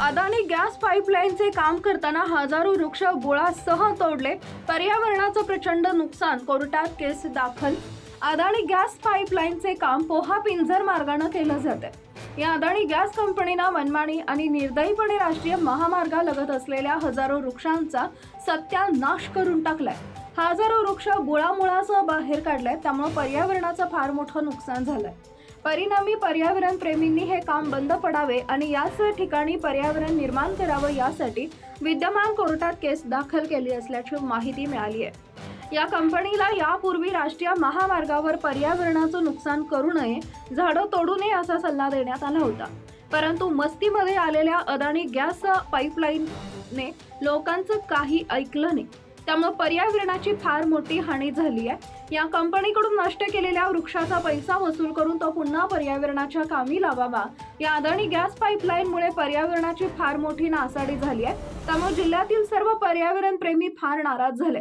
Adani gas पाईपलाईनचे काम करताना हजारो वृक्ष बोळासह तोडले. पर्यावरणाचं प्रचंड नुकसान कोर्टात केस दाखल. अदानी गॅस पाईपलाईनचे काम पोहा पिंजर मार्गानं केलं जाते या अदानी गॅस कंपनीनं मनमानी आणि निर्दयीपणे राष्ट्रीय महामार्गालगत असलेल्या हजारो वृक्षांचा सत्यानाश करून टाकलाय. हजारो वृक्ष गोळामुळासह बाहेर काढलाय त्यामुळे पर्यावरणाचं फार मोठं नुकसान झालंय. परिणामी पर्यावरण प्रेमींनी हे काम बंद पडावे आणि याच ठिकाणी पर्यावरण निर्माण करावं यासाठी विद्यमान कोर्टात केस दाखल केली असल्याची माहिती मिळाली आहे. या कंपनीला यापूर्वी राष्ट्रीय महामार्गावर पर्यावरणाचं नुकसान करू नये झाडं तोडू नये असा सल्ला देण्यात आला होता. परंतु मस्तीमध्ये आलेल्या अदानी गॅस पाईपलाईनने लोकांचं काही ऐकलं नाही. त्यामुळे पर्यावरणाची फार मोठी हानी झाली आहे. या कंपनीकडून नष्ट केलेल्या वृक्षाचा पैसा वसूल करून तो पुन्हा पर्यावरणाच्या कामी लावावा. या अदानी गॅस पाईपलाईनमुळे पर्यावरणाची फार मोठी नासाडी झाली आहे. त्यामुळे जिल्ह्यातील सर्व पर्यावरण प्रेमी फार नाराज झाले.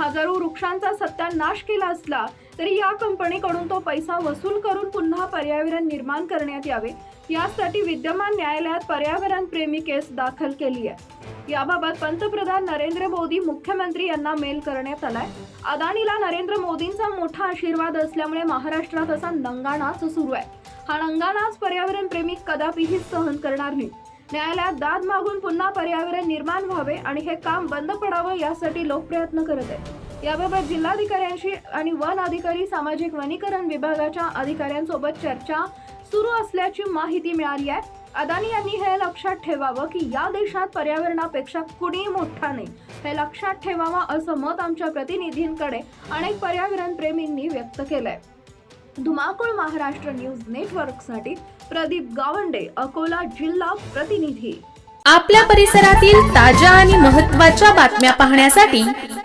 हजारो वृक्षांचा सत्यानाश केला असला तरी या कंपनीकडून तो पैसा वसूल करून पुन्हा पर्यावरण निर्माण करण्यात यावे. यासाठी विद्यमान न्यायालयात पर्यावरण प्रेमी केस दाखल केली आहे. याबाबत पंतप्रधान नरेंद्र मोदी मुख्यमंत्री यांना मेल करण्यात आलाय. अदानीला नरेंद्र मोदींचा मोठा आशीर्वाद असल्यामुळे महाराष्ट्रात असा नंगानाच सुरू आहे. हा नंगानाच पर्यावरण प्रेमी कदापिही सहन करणार नाही. न्यायालयात दाद मागून पुन्हा पर्यावरण निर्माण व्हावे आणि हे काम बंद पडावं यासाठी लोक प्रयत्न करत आहेत. याबाबत जिल्हाधिकाऱ्यांशी आणि वन अधिकारी सामाजिक वनीकरण विभागाच्या अधिकाऱ्यांसोबत चर्चा सुरू असल्याची माहिती मिळाली आहे. अदानी यांनी हे लक्षात ठेवावं की या देशात पर्यावरणापेक्षा कुणी मोठा नाही. हे लक्षात ठेवावं असं मत आमच्या प्रतिनिधींकडे अनेक पर्यावरण प्रेमींनी व्यक्त केलंय. धुमाकूळ महाराष्ट्र न्यूज नेटवर्कसाठी प्रदीप गावंडे अकोला जिल्हा प्रतिनिधी. आपल्या परिसरातील ताज्या आणि महत्त्वाच्या बातम्या पाहण्यासाठी